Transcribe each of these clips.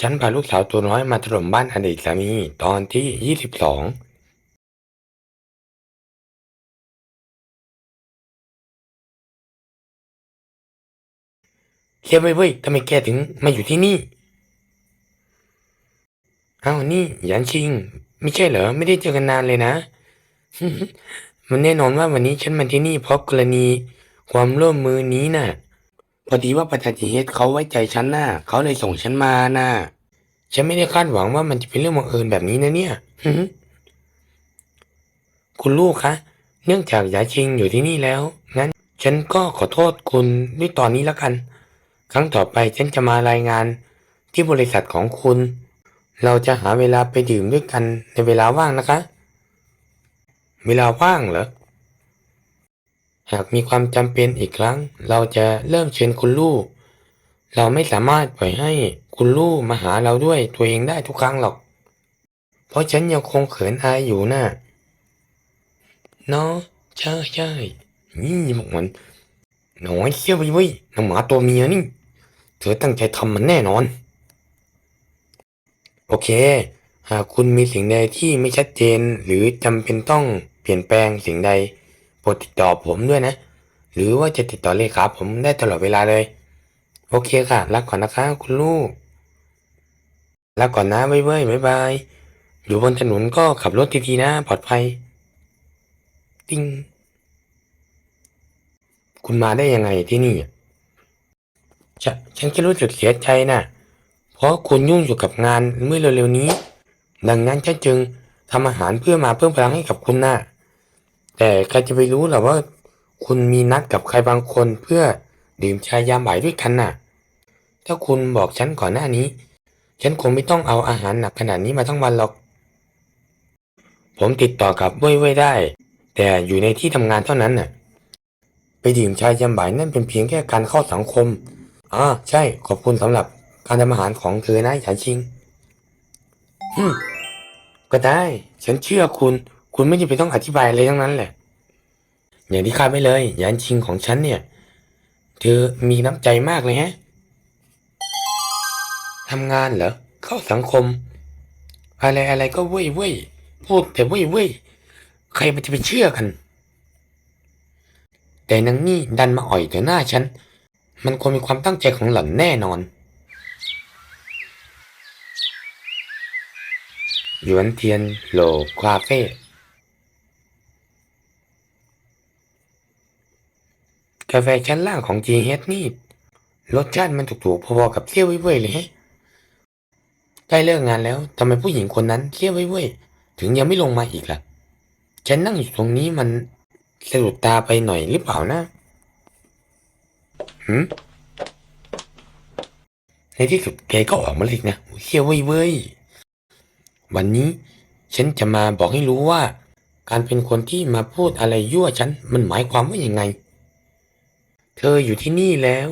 ฉันพาลูกสาวตัวน้อยมาถล่มบ้านอดีตสามีตอนที่ยี่สิบสองเฮียเว้ยเว้ยทำไมแกถึงมาอยู่ที่นี่ เอ้านี่หยันชิง ไม่ใช่เหรอ ไม่ได้เจอกันนานเลยนะ มันแน่นอนว่าวันนี้ฉันมาที่นี่เพราะกรณีความร่วมมือนี้น่ะ พอดีว่าประธานจีเฮดเขาไว้ใจฉันน่ะเขาเลยส่งฉันมาน่ะฉันไม่ได้คาดหวังว่ามันจะเป็นเรื่องบังเอิญแบบนี้นะเนี่ยคุณลูกคะ เนื่องจากยาชิงอยู่ที่นี่แล้ว งั้น ฉันก็ขอโทษคุณด้วยตอนนี้แล้วกัน ครั้งต่อไปฉันจะมารายงานที่บริษัทของคุณ เราจะหาเวลาไปดื่มด้วยกันในเวลาว่างนะคะ เวลาว่างเหรอ หากมีความจำเป็นอีกครั้ง เราจะเริ่มเชิญคุณลูก เราไม่สามารถปล่อยให้คุณลูกมาหาเราด้วยตัวเองได้ทุกครั้งหรอก เพราะฉันยังคงเขินอายอยู่นะ่ะเนาะใช่ใช่นี่บอกมันหน่อยเชี่ยวไปเว้ยน้องหมาตัวเมียนี่ เธอตั้งใจทำมันแน่นอน โอเค หากคุณมีสิ่งใดที่ไม่ชัดเจนหรือจำเป็นต้องเปลี่ยนแปลงสิ่งใด โปรดติดต่อผมด้วยนะ หรือว่าจะติดต่อเลขาผมได้ตลอดเวลาเลย โอเคค่ะ รักก่อนนะคะคุณลูก รักก่อนนะบ๊ายบายบ๊ายบายอยู่บนถนนก็ขับรถดีๆนะ ปลอดภัย ติ้ง คุณมาได้ยังไงที่นี่ฉฉันแค่รู้สึกเสียใจนะ่ะ เพราะคุณยุ่งอยู่กับงานเมื่อเร็วๆนี้ ดังนั้นฉันจึงทำอาหารเพื่อมาเพิ่มพลังให้กับคุณนะ่ะ แต่ใครจะไปรู้หรอว่า คุณมีนัดกับใครบางคนเพื่อดื่มชายามบ่ายด้วยกันน่ะ ถ้าคุณบอกฉันก่อนหน้านี้ ฉันคงไม่ต้องเอาอาหารหนักขนาดนี้มาทั้งวันหรอก ผมติดต่อกับเว่ยเว่ยได้ แต่อยู่ในที่ทำงานเท่านั้นน่ะ ไปดื่มชายามบ่ายนั่นเป็นเพียงแค่การเข้าสังคมอ่าใช่ขอบคุณสำหรับการทำอาหารของเธอนะฉันชิงก็ได้ ฉันเชื่อคุณ คุณไม่จำเป็นต้องอธิบายอะไรทั้งนั้นแหละ อย่างที่คาดไว้เลยยันชิงของฉันเนี่ย เธอมีน้ำใจมากเลยฮะทำงานเหรอ เข้าสังคม อะไรอะไรก็เว้ยเว้ยพูดแต่เว้ยเว้ยใครมันจะไปเชื่อกัน แต่นางนี่ดันมาอ่อยต่อหน้าฉัน มันคงมีความตั้งใจของหล่อนแน่นอนหยวนเทียนโหลคาเฟ่ กาแฟชั้นล่างของ g h นี่รสชาติมันถูกๆพอๆกับเที่ยวเว่ยเลยฮะใกล้เลิกงานแล้วทำไมผู้หญิงคนนั้นเที่ยวเว่ยถึงยังไม่ลงมาอีกล่ะ ฉันนั่งอยู่ตรงนี้มันสะดุดตาไปหน่อยหรือเปล่านะหืมในที่สุดแกก็ออกมาเลยนะเที่ยวเว่ยวันนี้ฉันจะมาบอกให้รู้ว่า การเป็นคนที่มาพูดอะไรยั่วฉันมันหมายความว่าอยังไง เธออยู่ที่นี่แล้ว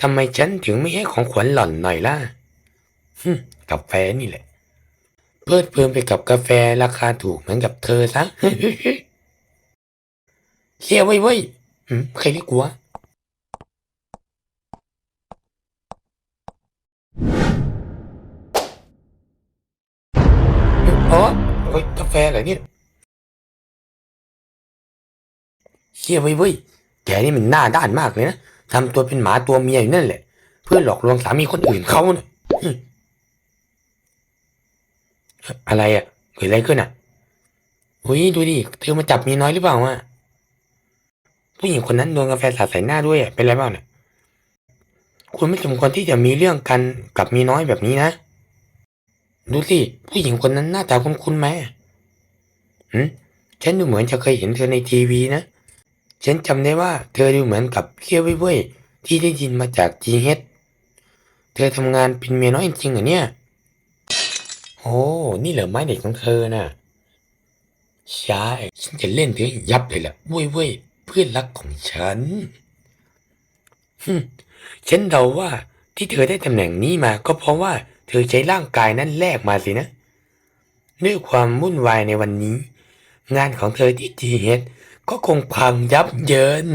ทำไมฉันถึงไม่ให้ของขวัญหล่อนหน่อยล่ะฮึกาแฟนี่แหละ เพลิดเพลินไปกับกาแฟราคาถูกเหมือนกับเธอซะเชี่ยเว้ยเว้ยใครเรียกกูวะอ๋อโอ้ยกาแฟเหรเนี่ยเชี่ยเว้ยเว้ย แกนี่มันหน้าด้านมากเลยนะทำตัวเป็นหมาตัวเมียอยู่นั่นแหละ เพื่อหลอกลวงสามีคนอื่นเขานะหึอะไรอะเกิดอะไรขึ้นอะอุ้ยดูดิเธอมาจับเมียน้อยหรือเปล่าวะผู้หญิงคนนั้นโดนกาแฟสาดใส่หน้าด้วยอะเป็นไรบ้างเนี่ยคุณไม่สมควรที่จะมีเรื่องกันกับเมียน้อยแบบนี้นะดูสิผู้หญิงคนนั้นหน้าตาคุ้นๆไหมหืมฉันดูเหมือนจะเคยเห็นเธอในทีวีนะ ฉันจำได้ว่าเธอดูเหมือนกับเคียวเว่ยที่ได้ยินมาจากจีเฮดเธอทำงานเป็นเมียน้อยจริงๆเหรอเนี่ย โอ้ นี่เหรอไม้เด็กของเธอน่ะ ใช่ ฉันจะเล่นเธอให้ยับเลยล่ะเว้ยเว้ยเพื่อนรักของฉันฮึฉันเดาว่าที่เธอได้ตำแหน่งนี้มาก็เพราะว่าเธอใช้ร่างกายนั้นแลกมาสินะด้วยความวุ่นวายในวันนี้ งานของเธอที่จีเฮด ก็คงพังยับเยิน